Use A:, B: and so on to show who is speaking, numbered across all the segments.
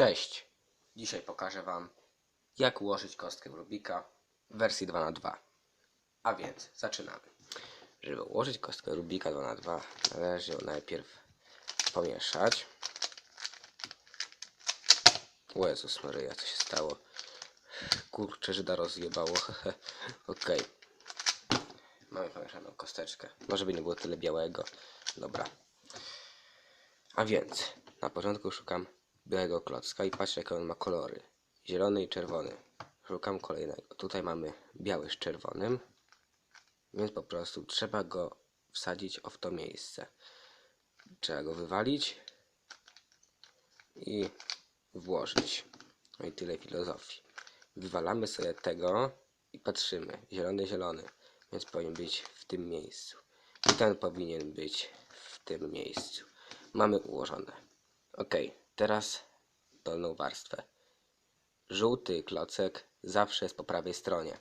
A: Cześć! Dzisiaj pokażę Wam, jak ułożyć kostkę Rubika w wersji 2 na 2 A więc zaczynamy. Żeby ułożyć kostkę Rubika 2 na 2 należy ją najpierw pomieszać. O Jezus Maryja, co się stało? Kurczę, Żyda rozjebało. Okej. Mamy pomieszaną kosteczkę. Może by nie było tyle białego. Dobra. A więc, na początku szukam białego klocka i patrzę jakie on ma kolory. Zielony i czerwony. Szukam kolejnego. Tutaj mamy biały z czerwonym. Więc po prostu trzeba go wsadzić w to miejsce. Trzeba go wywalić i włożyć. No i tyle filozofii. Wywalamy sobie tego i patrzymy. Zielony, zielony. Więc powinien być w tym miejscu. I ten powinien być w tym miejscu. Mamy ułożone. Ok, teraz dolną warstwę. Żółty klocek zawsze jest po prawej stronie.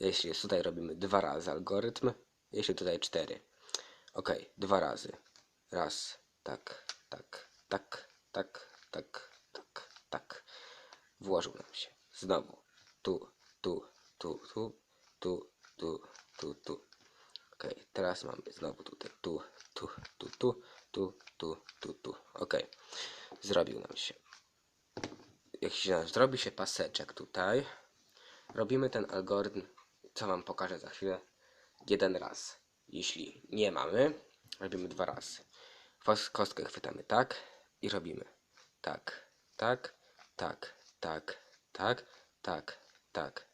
A: Jeśli jest tutaj robimy dwa razy algorytm, jeśli tutaj cztery. Ok, dwa razy. Raz, tak, tak, tak, tak, tak, tak, tak. Włożył nam się. Znowu. Tu, tu, tu, tu, tu, tu, tu, tu. Ok, teraz mamy znowu tutaj. Tu, tu, tu, tu, tu, tu, tu, tu. Ok, zrobił nam się. Się nam zrobi się paseczek tutaj, robimy ten algorytm, co wam pokażę za chwilę, jeden raz. Jeśli nie mamy, robimy dwa razy. Kos- Kostkę chwytamy tak i robimy tak, tak, tak, tak, tak, tak, tak,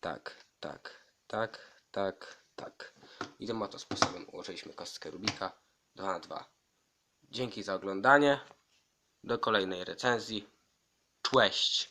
A: tak, tak, tak, tak, tak. I tym oto sposobem ułożyliśmy kostkę Rubika 2 na 2 Dzięki za oglądanie. Do kolejnej recenzji. Cześć!